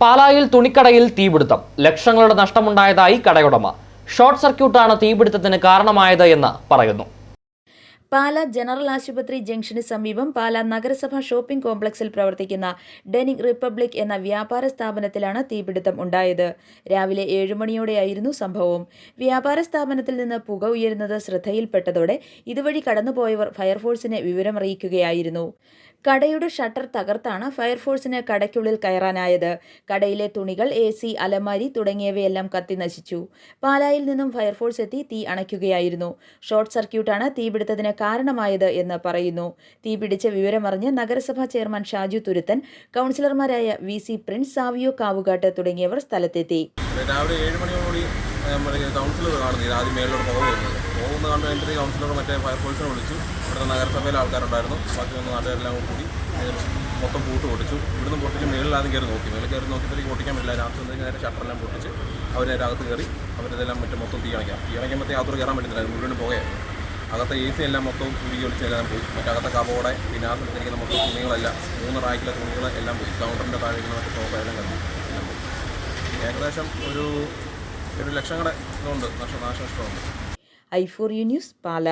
പാലായിൽ തുണിക്കടയിൽ തീപിടുത്തം. ലക്ഷങ്ങളുടെ നഷ്ടമുണ്ടായതായി കടയുടമ. ഷോർട്ട് സർക്യൂട്ടാണ് തീപിടുത്തത്തിന് കാരണമായത് എന്ന് പറയുന്നു. പാല ജനറൽ ആശുപത്രി ജംഗ്ഷന് സമീപം പാല നഗരസഭാ ഷോപ്പിംഗ് കോംപ്ലക്സിൽ പ്രവർത്തിക്കുന്ന ഡെനിങ് റിപ്പബ്ലിക് എന്ന വ്യാപാര സ്ഥാപനത്തിലാണ് തീപിടുത്തം ഉണ്ടായത്. രാവിലെ ഏഴുമണിയോടെയായിരുന്നു സംഭവം. വ്യാപാര സ്ഥാപനത്തിൽ നിന്ന് പുക ഉയരുന്നത് ശ്രദ്ധയിൽപ്പെട്ടതോടെ ഇതുവഴി കടന്നുപോയവർ ഫയർഫോഴ്സിനെ വിവരമറിയിക്കുകയായിരുന്നു. കടയുടെ ഷട്ടർ തകർത്താണ് ഫയർഫോഴ്സിന് കടയ്ക്കുള്ളിൽ കയറാനായത്. കടയിലെ തുണികൾ എ സി അലമാരി തുടങ്ങിയവയെല്ലാം കത്തി നശിച്ചു. പാലായിൽ നിന്നും ഫയർഫോഴ്സ് എത്തി തീ അണയ്ക്കുകയായിരുന്നു. ഷോർട്ട് സർക്യൂട്ടാണ് തീപിടുത്തത്തിന് കാരണമായത് എന്ന് പറയുന്നു. തീപിടിച്ച വിവരമറിഞ്ഞ് നഗരസഭാ ചെയർമാൻ ഷാജു തുരുത്തൻ കൗൺസിലർമാരായ V C Prince Savio Kavukattu തുടങ്ങിയവർ സ്ഥലത്തെത്തി. ആദ്യം കൗൺസിലർ മറ്റേ വിളിച്ചു. ബാക്കി കൂടി മൊത്തം പൂട്ട് പൊട്ടിച്ചു. ഇവിടുന്ന് പൊട്ടിച്ച് മേളിൽ കയറി നോക്കി. മേളിൽ കയറി നോക്കിയപ്പോഴേക്ക് പൊട്ടിക്കാൻ പറ്റില്ല. രാത്രി നേരെ ഷട്ടറെല്ലാം പൊട്ടിച്ച് അവർ അകത്ത് കയറി അവരിതെല്ലാം മറ്റേ മൊത്തം തീ അണയ്ക്കാം. തീ അണയ്ക്കുമ്പോഴത്തേക്ക് അകത്തോട് കയറാൻ പറ്റുന്നില്ല മുഴുവൻ പുകയായിരുന്നു. അകത്തെ എ സി എല്ലാം മൊത്തം ഉരുകി ഒളിച്ചെല്ലാം പോയി. മറ്റേ അകത്തെ കബോടെ പിന്നെ ആ മൊത്തം തുണികളെല്ലാം മൂന്ന് റാക്കിലെ തുണികൾ എല്ലാം പോയി. കൗണ്ടറിന്റെ താഴെ മറ്റു മറ്റേ കണ്ടു ഏകദേശം ഒരു ഒരു നഷ്ട നാശനഷ്ടമുണ്ട്. I four you news Pala.